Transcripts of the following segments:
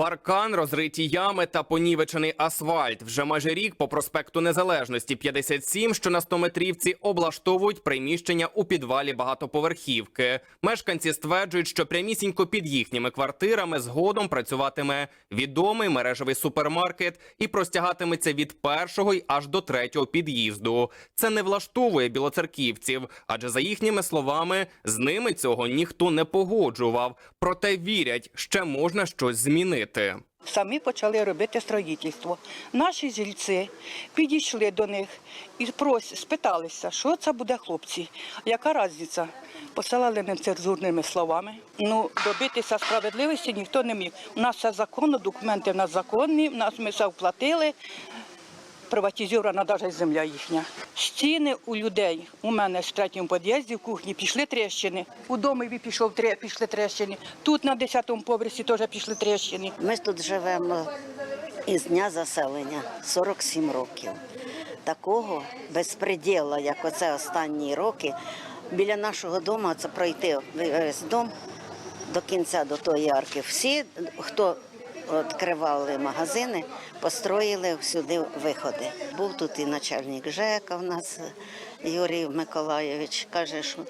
Паркан, розриті ями та понівечений асфальт. Вже майже рік по проспекту Незалежності 57, що на 100-метрівці, облаштовують приміщення у підвалі багатоповерхівки. Мешканці стверджують, що прямісінько під їхніми квартирами згодом працюватиме відомий мережевий супермаркет і простягатиметься від першого й аж до третього під'їзду. Це не влаштовує білоцерківців, адже за їхніми словами, з ними цього ніхто не погоджував. Проте вірять, ще можна щось змінити. Самі почали робити строїтельство. Наші жильці підійшли до них і спиталися, що це буде хлопці, яка різниця. Посилали нецензурними словами. Ну, добитися справедливості ніхто не міг. У нас все законно, документи в нас законні, в нас ми все вплатили. Приватизована навіть земля їхня. Стіни у людей у мене в третьому під'їзді в кухні пішли тріщини. У домові пішов пішли тріщини. Тут на 10-му поверсі теж пішли тріщини. Ми тут живемо із дня заселення 47 років. Такого безпреділа, як оце останні роки, біля нашого дому це пройти весь дом до кінця до тої арки. Всі, хто відкривали магазини, построїли всюди виходи. Був тут і начальник ЖЕКа в нас Юрій Миколайович. Каже, що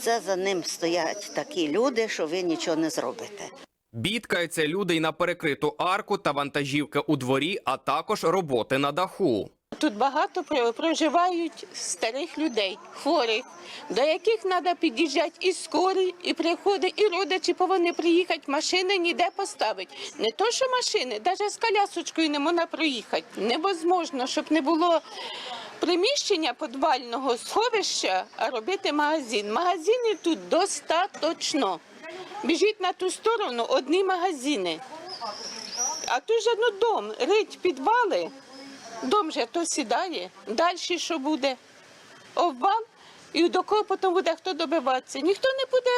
це за ним стоять такі люди, що ви нічого не зробите. Бідкаються люди й на перекриту арку та вантажівки у дворі, а також роботи на даху. Тут багато проживають старих людей, хворих, до яких треба під'їжджати і скорі, і приходи, і родичі повинні приїхати, машини ніде поставити. Не то, що машини, навіть з колясочкою не можна проїхати. Невозможно, щоб не було приміщення підвального сховища, а робити магазин. Магазини тут достаточно. Біжіть на ту сторону одні магазини. А тут же ну дом, рить підвали. Дом же то сідає. Далі що буде? Обвал. І до кого потім буде хто добиватися? Ніхто не буде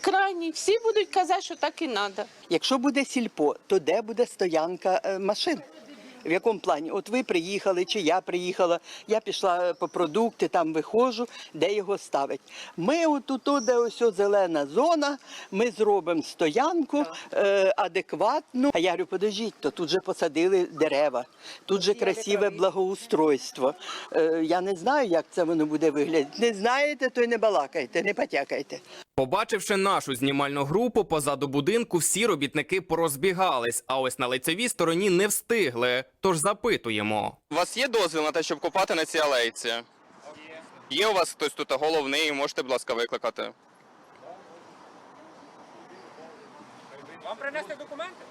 крайній. Всі будуть казати, що так і треба. Якщо буде сільпо, то де буде стоянка е, машин? В якому плані? От ви приїхали, чи я приїхала, я пішла е, по продукти, там виходжу, де його ставить. Ми отут, де ось о зелена зона, ми зробимо стоянку е, адекватну. А я говорю, подождіть, то тут же посадили дерева, тут же красиве благоустройство. Е, я не знаю, як це воно буде виглядати. Не знаєте, то й не балакайте, не потякайте. Побачивши нашу знімальну групу, позаду будинку всі робітники порозбігались, а ось на лицевій стороні не встигли. Тож запитуємо. У вас є дозвіл на те, щоб купати на цій алейці? Є. Є у вас хтось тут головний, можете, будь ласка, викликати. Вам принести документи?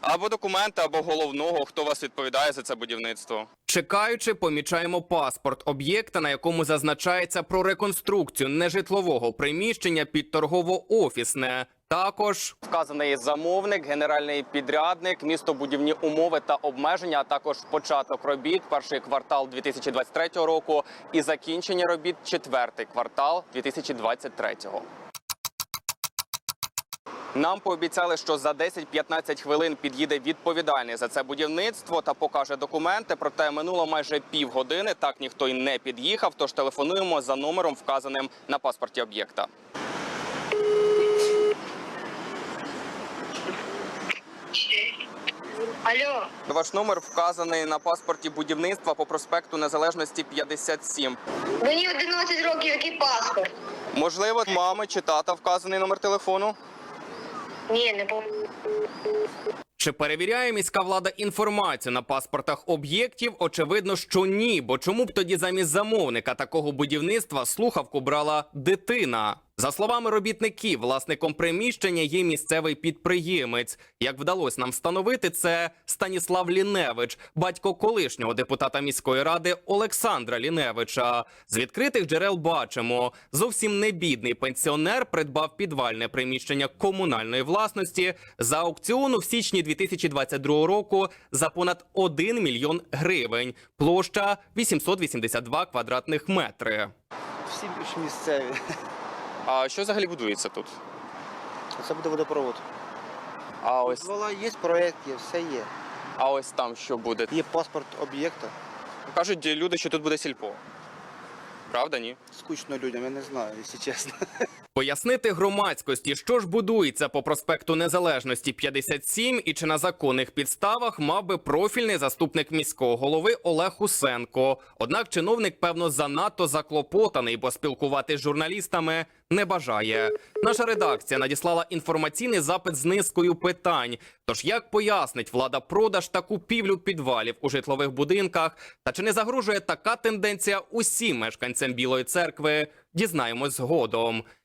Або документи, або головного, хто вас відповідає за це будівництво. Чекаючи, помічаємо паспорт об'єкта, на якому зазначається про реконструкцію нежитлового приміщення під торгово-офісне. Також вказаний замовник, генеральний підрядник, містобудівні умови та обмеження, а також початок робіт, перший квартал 2023 року і закінчення робіт четвертий квартал 2023 року. Нам пообіцяли, що за 10-15 хвилин під'їде відповідальний за це будівництво та покаже документи. Проте минуло майже півгодини. Так ніхто й не під'їхав. Тож телефонуємо за номером, вказаним на паспорті об'єкта. Алло, Ваш номер вказаний на паспорті будівництва по проспекту Незалежності 57. мені 11 років, який паспорт? Можливо, мами чи тата вказаний номер телефону. Ні, не було. Чи перевіряє міська влада інформацію на паспортах об'єктів? Очевидно, що ні. Бо чому б тоді замість замовника такого будівництва слухавку брала дитина? За словами робітників, власником приміщення є місцевий підприємець. Як вдалося нам встановити, це Станіслав Ліневич, батько колишнього депутата міської ради Олександра Ліневича. З відкритих джерел бачимо, зовсім не бідний пенсіонер придбав підвальне приміщення комунальної власності за аукціону в січні 2022 року за понад 1 мільйон гривень. Площа 882 квадратних метри. Всі більш місцеві. А що взагалі будується тут? Це буде водопровод. А ось, Дозвола є, проєкт є, все є. а ось там що буде? Є паспорт об'єкта. Кажуть люди, що тут буде сільпо. Правда, ні? Скучно людям, я не знаю, якщо чесно. Пояснити громадськості, що ж будується по проспекту Незалежності 57 і чи на законних підставах мав би профільний заступник міського голови Олег Усенко. Однак чиновник, певно, занадто заклопотаний, бо спілкувати з журналістами не бажає. Наша редакція надіслала інформаційний запит з низкою питань. Тож як пояснить влада продаж та купівлю підвалів у житлових будинках? Та чи не загрожує така тенденція усім мешканцям Білої церкви? Дізнаємось згодом.